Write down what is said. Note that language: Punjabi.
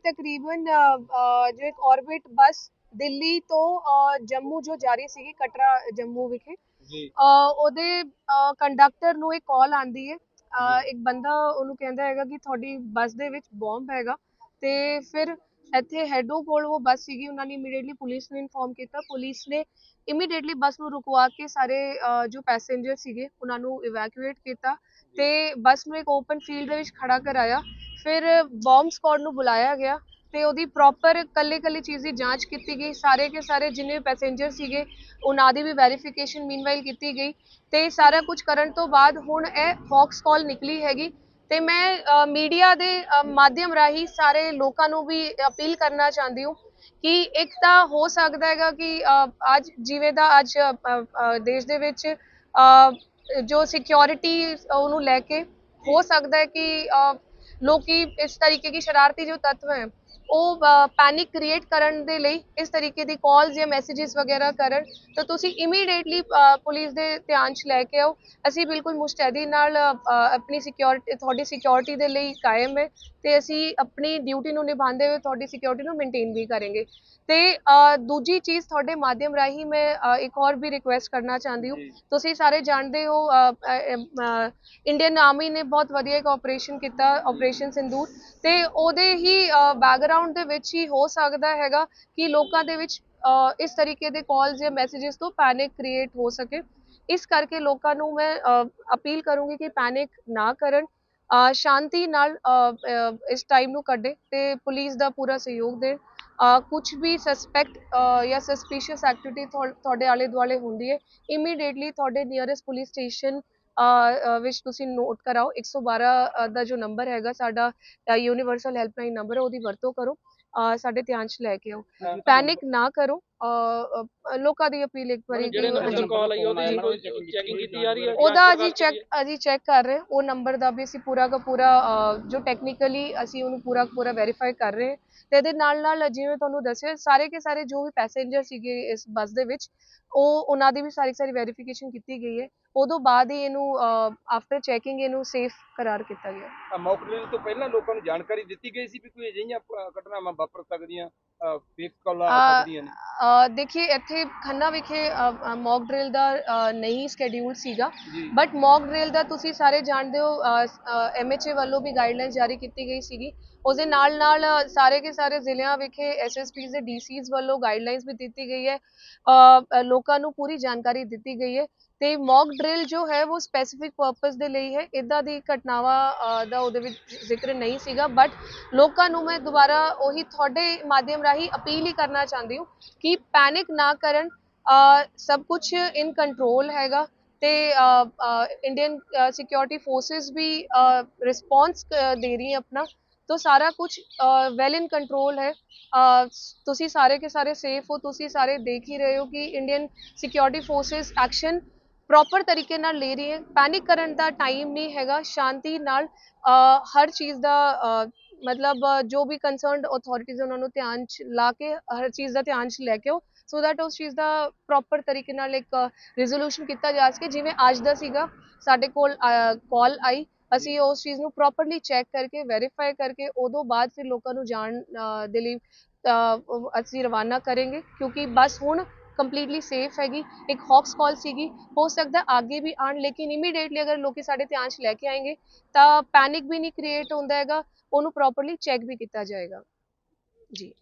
ਤਕਰੀਬਨ ਜੋ ਇੱਕ ਆਰਬਿਟ ਬੱਸ ਦਿੱਲੀ ਤੋਂ ਜੰਮੂ ਜੋ ਜਾ ਰਹੀ ਸੀਗੀ ਕਟਰਾ ਜੰਮੂ ਵਿਖੇ ਜੀ। ਉਹਦੇ ਕੰਡਕਟਰ ਨੂੰ ਇੱਕ ਕਾਲ ਆਂਦੀ ਹੈ ਇੱਕ ਬੰਦਾ ਉਹਨੂੰ ਕਹਿੰਦਾ ਹੈਗਾ ਕਿ ਤੁਹਾਡੀ ਬੱਸ ਦੇ ਵਿੱਚ ਬੰਬ ਹੈਗਾ ਤੇ ਫਿਰ ਇੱਥੇ ਹੈਡੋ ਕੋਲ ਉਹ ਬੱਸ ਸੀਗੀ ਉਹਨਾਂ ਨੇ ਇਮੀਡੀਏਟਲੀ ਪੁਲਿਸ ਨੂੰ ਇਨਫੋਰਮ ਕੀਤਾ। ਪੁਲਿਸ ਨੇ ਇਮੀਡੀਏਟਲੀ ਬੱਸ ਨੂੰ ਰੁਕਵਾ ਕੇ ਸਾਰੇ ਅ, ਜੋ ਪੈਸੇਂਜਰ ਸੀਗੇ ਉਹਨਾਂ ਨੂੰ ਇਵੈਕੂਏਟ ਕੀਤਾ ਤੇ ਬੱਸ ਨੂੰ ਇੱਕ ਓਪਨ ਫੀਲਡ ਦੇ ਵਿੱਚ ਖੜਾ ਕਰਾਇਆ। ਫਿਰ ਬੰਬ ਸਕਾਡ ਨੂੰ ਬੁਲਾਇਆ ਗਿਆ ਤੇ ਉਹਦੀ ਪ੍ਰੋਪਰ ਕੱਲੇ ਕੱਲੇ ਚੀਜ਼ ਦੀ ਜਾਂਚ ਕੀਤੀ ਗਈ। ਸਾਰੇ ਕੇ ਸਾਰੇ ਜਿੰਨੇ ਪੈਸੇਂਜਰ ਸੀਗੇ ਉਹਨਾਂ ਦੀ ਵੀ ਵੈਰੀਫਿਕੇਸ਼ਨ ਮੀਨਵਾਈਲ ਕੀਤੀ ਗਈ ਤੇ ਸਾਰਾ ਕੁਝ ਕਰਨ ਤੋਂ ਬਾਅਦ ਹੁਣ ਇਹ ਫੌਕਸ ਕਾਲ ਨਿਕਲੀ ਹੈਗੀ। ਤੇ ਮੈਂ ਮੀਡੀਆ ਦੇ ਮਾਧਿਅਮ ਰਾਹੀਂ ਸਾਰੇ ਲੋਕਾਂ ਨੂੰ ਵੀ ਅਪੀਲ ਕਰਨਾ ਚਾਹੁੰਦੀ ਹਾਂ ਕਿ ਇੱਕ ਤਾਂ ਹੋ ਸਕਦਾ ਹੈਗਾ ਕਿ ਅੱਜ ਜਿਵੇਂ ਦਾ ਅੱਜ ਦੇਸ਼ ਦੇ ਵਿੱਚ ਜੋ ਸਿਕਿਉਰਿਟੀ ਉਹਨੂੰ ਲੈ ਕੇ ਹੋ ਸਕਦਾ ਹੈ ਕਿ ਅ, ਲੋਕੀ ਇਸ ਤਰੀਕੇ ਦੀ ਸ਼ਰਾਰਤੀ ਜੋ ਤੱਤਵ ਹੈ ਉਹ ਪੈਨਿਕ ਕ੍ਰੀਏਟ ਕਰਨ ਦੇ ਲਈ ਇਸ ਤਰੀਕੇ ਦੀ ਕਾਲਸ ਜਾਂ ਮੈਸੇजेस ਵਗੈਰਾ ਕਰਨ ਤਾਂ ਤੁਸੀਂ ਇਮੀਡੀਏਟਲੀ ਪੁਲਿਸ ਦੇ ਧਿਆਨ 'ਚ ਲੈ ਕੇ ਆਓ। ਅਸੀਂ ਬਿਲਕੁਲ ਮੁਸਤੈਦੀ ਨਾਲ ਆਪਣੀ ਸਿਕਿਉਰਿਟੀ ਤੁਹਾਡੀ ਸਿਕਿਉਰਿਟੀ ਦੇ ਲਈ ਕਾਇਮ ਹੈ ਤੇ ਅਸੀਂ ਆਪਣੀ ਡਿਊਟੀ ਨੂੰ ਨਿਭਾਉਂਦੇ ਹੋਏ ਤੁਹਾਡੀ ਸਿਕਿਉਰਿਟੀ ਨੂੰ ਮੇਨਟੇਨ ਵੀ ਕਰਾਂਗੇ। ਤੇ ਦੂਜੀ ਚੀਜ਼ ਤੁਹਾਡੇ ਮਾਧਿਅਮ ਰਾਹੀਂ ਮੈਂ ਇੱਕ ਹੋਰ ਵੀ ਰਿਕੁਐਸਟ ਕਰਨਾ ਚਾਹੁੰਦੀ ਹਾਂ। ਤੁਸੀਂ ਸਾਰੇ ਜਾਣਦੇ ਹੋ ਇੰਡੀਅਨ ਆਰਮੀ ਨੇ ਬਹੁਤ ਵਧੀਆ ਇੱਕ ਆਪਰੇਸ਼ਨ ਕੀਤਾ ਆਪਰੇਸ਼ਨ ਸਿੰਦੂਰ। ਤੇ ਉਹਦੇ ਹੀ ਬੈਕਗ੍ਰਾਉਂਡ ਦੇ ਵਿੱਚ ਹੀ ਹੋ ਸਕਦਾ ਹੈਗਾ ਕਿ ਲੋਕਾਂ ਦੇ ਵਿੱਚ ਇਸ ਤਰੀਕੇ ਦੇ ਕਾਲਸ ਜਾਂ ਮੈਸੇजेस ਤੋਂ ਪੈਨਿਕ ਕ੍ਰੀਏਟ ਹੋ ਸਕੇ। ਇਸ ਕਰਕੇ ਲੋਕਾਂ ਨੂੰ ਮੈਂ ਅਪੀਲ ਕਰੂੰਗੀ ਕਿ ਪੈਨਿਕ ਨਾ ਕਰਨ ਸ਼ਾਂਤੀ ਨਾਲ ਇਸ ਟਾਈਮ ਨੂੰ ਕੱਢੇ ਤੇ ਪੁਲਿਸ ਦਾ ਪੂਰਾ ਸਹਿਯੋਗ ਦੇ ਕੁਝ ਵੀ ਸਸਪੈਕਟ ਜਾਂ ਸਸਪੀਸ਼ੀਅਸ ਐਕਟੀਵਿਟੀ ਤੁਹਾਡੇ ਆਲੇ ਦੁਆਲੇ ਹੁੰਦੀ ਹੈ ਇਮੀਡੀਏਟਲੀ ਤੁਹਾਡੇ ਨੀਅਰੈਸਟ ਪੁਲਿਸ ਸਟੇਸ਼ਨ ਵਿੱਚ ਤੁਸੀਂ ਨੋਟ ਕਰਾਓ 112 ਅ, ਦਾ ਜੋ ਨੰਬਰ ਹੈਗਾ ਸਾਡਾ ਯੂਨੀਵਰਸਲ ਹੈਲਪਲਾਈਨ ਨੰਬਰ ਹੈ ਉਹਦੀ ਵਰਤੋਂ ਕਰੋ ਸਾਡੇ ਧਿਆਨ 'ਚ ਲੈ ਕੇ ਆਓ। ਪੈਨਿਕ ਨਾ ਕਰੋ ਲੋਕਾਂ ਦੀ ਅਪੀਲ ਇੱਕ ਵਾਰੀ ਜਿਹੜੇ ਨੰਬਰ ਕਾਲ ਆਈ ਉਹਦੀ ਕੋਈ ਚੈਕਿੰਗ ਕੀਤੀ ਜਾ ਰਹੀ ਹੈ? ਉਹਦਾ ਅਸੀਂ ਚੈੱਕ? ਅਸੀਂ ਚੈੱਕ ਕਰ ਰਹੇ ਉਹ ਨੰਬਰ ਦਾ ਵੀ ਅਸੀਂ ਪੂਰਾ ਦਾ ਪੂਰਾ ਜੋ ਟੈਕਨੀਕਲੀ ਅਸੀਂ ਉਹਨੂੰ ਪੂਰਾ ਪੂਰਾ ਵੈਰੀਫਾਈ ਕਰ ਰਹੇ ਹਾਂ। ਤੇ ਇਹਦੇ ਨਾਲ ਨਾਲ ਜਿਵੇਂ ਤੁਹਾਨੂੰ ਦੱਸਿਆ ਸਾਰੇ ਕੇ ਸਾਰੇ ਜੋ ਵੀ ਪੈਸੇਂਜਰ ਸੀਗੇ ਇਸ ਬੱਸ ਦੇ ਵਿੱਚ ਉਹ ਉਹਨਾਂ ਦੀ ਵੀ ਸਾਰੀ ਸਾਰੀ ਵੈਰੀਫਿਕੇਸ਼ਨ ਕੀਤੀ ਗਈ ਹੈ। ਉਦੋਂ ਬਾਅਦ ਹੀ ਇਹਨੂੰ ਆਫਟਰ ਚੈਕਿੰਗ ਇਹਨੂੰ ਸੇਫ ਕਰਾਰ ਕੀਤਾ ਗਿਆ। ਮੌਕ ਡਰਿਲ ਤੋਂ ਪਹਿਲਾਂ ਲੋਕਾਂ ਨੂੰ ਜਾਣਕਾਰੀ ਦਿੱਤੀ ਗਈ ਸੀ ਵੀ ਕੋਈ ਅਜਿਹੀਆਂ ਘਟਨਾਵਾਂ ਵਾਪਰ ਸਕਦੀਆਂ ਫੇਕ ਕਾਲਾਂ ਆ ਸਕਦੀਆਂ ਨੇ? ਦੇਖੀਏ ਇੱਥੇ ਖੰਨਾ ਵਿਖੇ ਮੌਕ ਡਰਿਲ ਦਾ ਨਹੀਂ ਸਕੇਡਿਊਲ ਸੀਗਾ। ਬਟ ਮੌਕ ਡਰਿਲ ਦਾ ਤੁਸੀਂ ਸਾਰੇ ਜਾਣਦੇ ਹੋ ਐਮਐਚਏ ਵੱਲੋਂ ਵੀ ਗਾਈਡਲਾਈਨਸ ਜਾਰੀ ਕੀਤੀ ਗਈ ਸੀਗੀ। ਉਸਦੇ ਨਾਲ ਨਾਲ ਸਾਰੇ ਕੇ ਸਾਰੇ ਜ਼ਿਲ੍ਹਿਆਂ ਵਿਖੇ ਐਸਐਸਪੀਜ਼ ਦੇ ਡੀਸੀਜ਼ ਵੱਲੋਂ ਗਾਈਡਲਾਈਨਸ ਵੀ ਦਿੱਤੀ ਗਈ ਹੈ। ਲੋਕਾਂ ਨੂੰ ਪੂਰੀ ਜਾਣਕਾਰੀ ਦਿੱਤੀ ਗਈ ਹੈ। ਤੇ ਮੌਕ ਡਰਿਲ ਜੋ ਹੈ ਉਹ ਸਪੈਸੀਫਿਕ ਪਰਪਸ ਦੇ ਲਈ ਹੈ। ਇਦਾਂ ਦੀ ਘਟਨਾਵਾਂ ਦਾ ਉਹਦੇ ਵਿੱਚ ਜ਼ਿਕਰ ਨਹੀਂ ਸੀਗਾ। ਬਟ ਲੋਕਾਂ ਨੂੰ ਮੈਂ ਦੁਬਾਰਾ ਉਹੀ ਤੁਹਾਡੇ ਮਾਧਿਅਮ ਰਾਹੀਂ ਅਪੀਲ ਹੀ ਕਰਨਾ ਚਾਹੁੰਦੀ ਹਾਂ ਕਿ ਪੈਨਿਕ ਨਾ ਕਰਨ। ਸਭ ਕੁਝ ਇਨ ਕੰਟਰੋਲ ਹੈਗਾ ਤੇ ਇੰਡੀਅਨ ਸਿਕਿਉਰਿਟੀ ਫੋਰਸਿਸ ਵੀ ਰਿਸਪੌਂਸ ਦੇ ਰਹੀ ਹੈ ਆਪਣਾ। ਤੋ ਸਾਰਾ ਕੁਝ ਵੈਲ ਇਨ ਕੰਟਰੋਲ ਹੈ। ਤੁਸੀਂ ਸਾਰੇ ਕੇ ਸਾਰੇ ਸੇਫ ਹੋ। ਤੁਸੀਂ ਸਾਰੇ ਦੇਖ ਹੀ ਰਹੇ ਹੋ ਕਿ Indian security forces action proper ਤਰੀਕੇ ਨਾਲ ਲੈ ਰਹੀ ਹੈ। ਪੈਨਿਕ ਕਰਨ ਦਾ ਟਾਈਮ ਨਹੀਂ ਹੈਗਾ। ਸ਼ਾਂਤੀ ਨਾਲ ਹਰ ਚੀਜ਼ ਦਾ ਮਤਲਬ, ਜੋ ਵੀ ਕੰਸਰਨਡ ਅਥਾਰਟੀਜ਼ ਉਹਨਾਂ ਨੂੰ ਧਿਆਨ ਚ ਲਾ ਕੇ, ਹਰ ਚੀਜ਼ ਦਾ ਧਿਆਨ ਚ ਲੈ ਕੇ ਆਓ ਸੋ ਦੈਟ ਉਸ ਚੀਜ਼ ਦਾ ਪ੍ਰੋਪਰ ਤਰੀਕੇ ਨਾਲ ਇੱਕ ਰਿਜ਼ੋਲੂਸ਼ਨ ਕੀਤਾ ਜਾ ਸਕੇ। ਜਿਵੇਂ ਅੱਜ ਦਾ ਸੀਗਾ, ਸਾਡੇ ਕੋਲ ਕਾਲ ਆਈ। ਅਸੀਂ ਉਸ ਚੀਜ਼ ਨੂੰ ਪ੍ਰੋਪਰਲੀ ਚੈੱਕ ਕਰਕੇ ਵੈਰੀਫਾਈ ਕਰਕੇ, ਉਦੋਂ ਬਾਅਦ ਫਿਰ ਲੋਕਾਂ ਨੂੰ ਜਾਣ ਦੇ ਲਈ ਅਸੀਂ ਰਵਾਨਾ ਕਰਾਂਗੇ। ਕਿਉਂਕਿ ਬਸ ਹੁਣ ਕੰਪਲੀਟਲੀ ਸੇਫ ਹੈਗੀ, ਇੱਕ ਹੌਕਸ ਕਾਲ ਸੀਗੀ, ਹੋ ਸਕਦਾ ਅੱਗੇ ਵੀ ਆਣ ਲੇਕਿਨ ਇਮੀਡੀਏਟਲੀ ਅਗਰ ਲੋਕੀ ਸਾਡੇ ਧਿਆਨ 'ਚ ਲੈ ਕੇ ਆਏਗੇ, ਤਾਂ ਪੈਨਿਕ ਵੀ ਨਹੀਂ ਕ੍ਰੀਏਟ ਹੁੰਦਾ ਹੈਗਾ, ਉਹਨੂੰ ਪ੍ਰੋਪਰਲੀ ਚੈੱਕ ਵੀ ਕੀਤਾ ਜਾਏਗਾ। ਜੀ